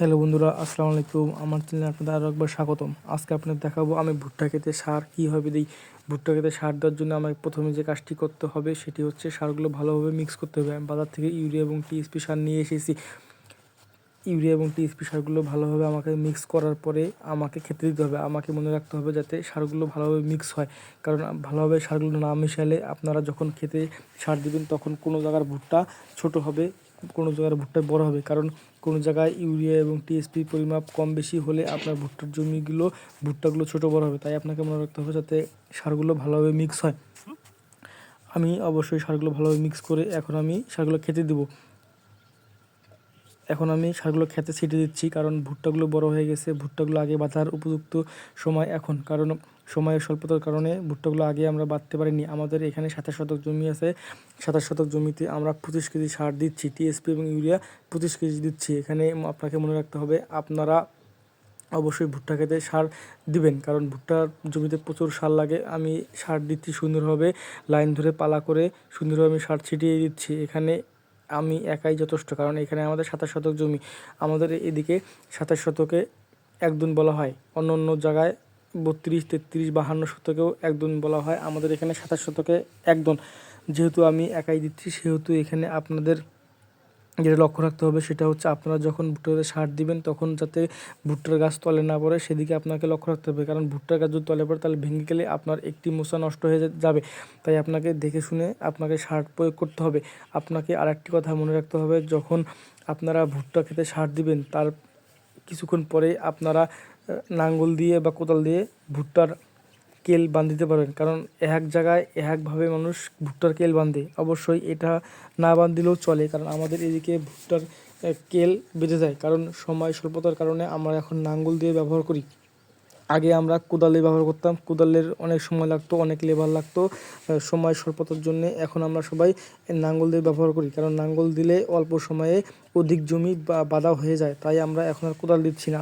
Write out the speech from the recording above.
Hello বন্ধুরা, আসসালামু আলাইকুম। আমার চ্যানেলে আপনাদের আরও একবার স্বাগতম। আজকে আপনাদের দেখাবো আমি ভুট্টা খেতে সার কীভাবে দিই। ভুট্টা খেতে সার দেওয়ার জন্য আমাকে প্রথমে যে কাজটি করতে হবে সেটি হচ্ছে সারগুলো ভালোভাবে মিক্স করতে হবে। আমি বাজার থেকে ইউরিয়া এবং টিএসপি সার নিয়ে এসেছি। ইউরিয়া এবং টিএসপি সারগুলো ভালোভাবে আমাকে মিক্স করার পরে আমাকে খেতে দিতে হবে। আমাকে মনে রাখতে হবে যাতে সারগুলো ভালোভাবে মিক্স হয়। কারণ ভালোভাবে সারগুলো না মিশালে আপনারা যখন খেতে সার দিবেন তখন কোনো জায়গার ভুট্টা ছোট হবে কোনো জায়গার ভুট্টা বড় হবে। কারণ কোনো জায়গায় ইউরিয়া এবং টিএসপি পরিমাপ কম বেশি হলে আপনার ভুট্টার জমিগুলো, ভুট্টাগুলো ছোট বড় হবে। তাই আপনাকে মনে রাখতে হবে যাতে সারগুলো ভালোভাবে মিক্স হয়। আমি অবশ্যই সারগুলো ভালোভাবে মিক্স করে এখন আমি সারগুলো খেতে দেবো। এখন আমি সারগুলো খেতে ছিটিয়ে দিচ্ছি, কারণ ভুট্টাগুলো বড় হয়ে গেছে। ভুট্টাগুলো আগে বাঁধার উপযুক্ত সময় এখন, কারণ সময়ের স্বল্পতার কারণে ভুট্টাগুলো আগে আমরা বাঁধতে পারিনি। আমাদের এখানে সাতাশ শতক জমি আছে। সাতাশ শতক জমিতে আমরা পঁচিশ কেজি সার দিচ্ছি টিএসপি এবং ইউরিয়া পঁচিশ কেজি দিচ্ছি। এখানে আপনাকে মনে রাখতে হবে, আপনারা অবশ্যই ভুট্টা খেতে সার দিবেন, কারণ ভুট্টার জমিতে প্রচুর সার লাগে। আমি সার দিচ্ছি সুন্দরভাবে, লাইন ধরে পালা করে সুন্দরভাবে আমি সার ছিটিয়ে দিচ্ছি। এখানে আমি একাই যথেষ্ট, কারণ এখানে আমাদের সাতাশ শতক জমি। আমাদের এদিকে সাতাশ শতকে একদুন বলা হয়। অন্য অন্য জায়গায় বত্রিশ, তেত্রিশ, বাহান্ন শতকেও একদন বলা হয়। আমাদের এখানে সাতাশ শতকে একদন। যেহেতু আমি একাই দিচ্ছি, সেহেতু এখানে আপনাদের যেটা লক্ষ্য রাখতে হবে সেটা হচ্ছে আপনারা যখন ভুট্টাতে সার দিবেন, তখন যাতে ভুট্টার গাছ তলে না পড়ে, সেদিকে আপনাকে লক্ষ্য রাখতে হবে। কারণ ভুট্টার গাছ যদি তলে পড়ে, তাহলে ভেঙে গেলে আপনার একটি মশা নষ্ট হয়ে যাবে। তাই আপনাকে দেখে শুনে আপনাকে সার প্রয়োগ করতে হবে। আপনাকে আরেকটি কথা মনে রাখতে হবে, যখন আপনারা ভুট্টা খেতে সার দিবেন, তার কিছুক্ষণ পরে আপনারা নাঙ্গল দিয়ে বা কোদাল দিয়ে ভুট্টার কেল বাঁধিতে পারবেন কারণ এক জায়গায় একভাবে মানুষ ভুট্টার কেল বাঁধে। অবশ্যই এটা না বাঁধলেও চলে, কারণ আমাদের এদিকে ভুট্টার কেল বেঁধে যায়। কারণ সময় স্বল্পতার কারণে আমরা এখন নাঙ্গল দিয়ে ব্যবহার করি। আগে আমরা কোদালে ব্যবহার করতাম। কোদালের অনেক সময় লাগতো, অনেক লেবার লাগতো। সময় স্বল্পতার জন্য এখন আমরা সবাই নাঙ্গল দিয়ে ব্যবহার করি। কারণ নাঙ্গল দিলে অল্প সময়ে অধিক জমি বা বাধা হয়ে যায়। তাই আমরা এখন আর কোদাল দিচ্ছি না।